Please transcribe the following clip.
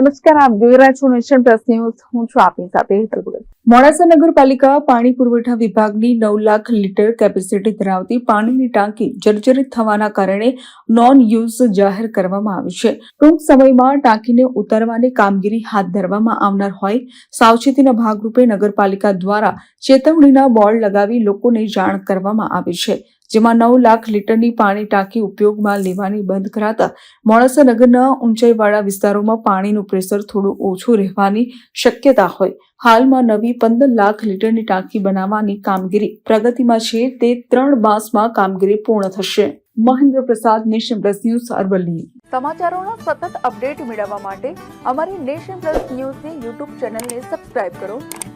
નમસ્કાર, આપ જોઈ રહ્યા છો નેશન પ્લસ ન્યૂઝ. હું છું આપની સાથે હેતલ ભગત. મોડાસા નગરપાલિકા પાણી પુરવઠા વિભાગની નવ લાખ લીટર કેપેસિટી ધરાવતી પાણીની ટાંકી જર્જરિત થવાના કારણે નોન યુઝ જાહેર કરવામાં આવી છે. ટૂંક સમયમાં ટાંકીને ઉતારવાની કામગીરી હાથ ધરવામાં આવનાર હોય, સાવચેતીના ભાગરૂપે નગરપાલિકા દ્વારા ચેતવણીના બોર્ડ લગાવી લોકોને જાણ કરવામાં આવી છે. જેમાં નવ લાખ લીટરની પાણી ટાંકી ઉપયોગમાં લેવાની બંધ કરાતા મોડાસા નગરના ઊંચાઈવાળા વિસ્તારોમાં પાણીનું પ્રેશર થોડું ઓછું રહેવાની શક્યતા હોય. હાલમાં નવી પંદર લાખ લીટરની ટાંકી બનાવવાની કામગીરી પ્રગતિમાં છે તે ત્રણ માસમાં કામગીરી પૂર્ણ થશે. Mahendra Prasad, Nation Plus News, Aravalli. સમાચારોનો સતત અપડેટ મેળવવા માટે અમારી નેશન પ્લસ ન્યૂઝની યુટ્યુબ ચેનલને સબસ્ક્રાઇબ કરો.